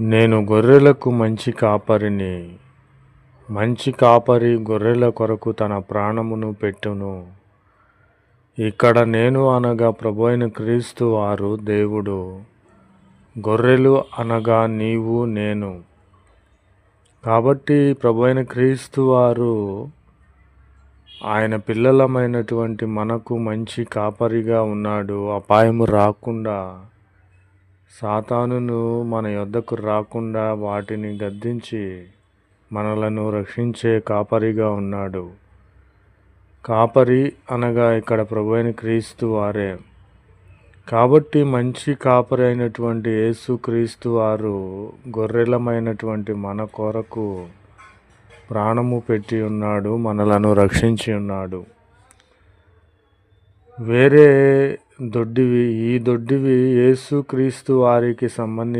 నేను గొర్రెలకు మంచి కాపరిని. మంచి కాపరి గొర్రెల కొరకు తన ప్రాణమును పెట్టును. ఇక్కడ నేను అనగా ప్రభు అయిన క్రీస్తు వారు దేవుడు. గొర్రెలు అనగా నీవు నేను. కాబట్టి ప్రభు అయిన క్రీస్తు వారు ఆయన పిల్లలమైనటువంటి మనకు మంచి కాపరిగా ఉన్నాడు. అపాయము రాకుండా సాతానును మన యొద్దకు రాకుండా వాటిని గద్దించి మనలను రక్షించే కాపరిగా ఉన్నాడు. కాపరి అనగా ఇక్కడ ప్రభువైన క్రీస్తు వారే. కాబట్టి మంచి కాపరి అయినటువంటి యేసు క్రీస్తు వారు గొర్రెలమైనటువంటి మన కొరకు ప్రాణము పెట్టి ఉన్నాడు మనలను రక్షించి ఉన్నాడు. వేరే దొడ్డివి ఈ దొడ్డివి యేసుక్రీస్తు వారికి సంబంధించి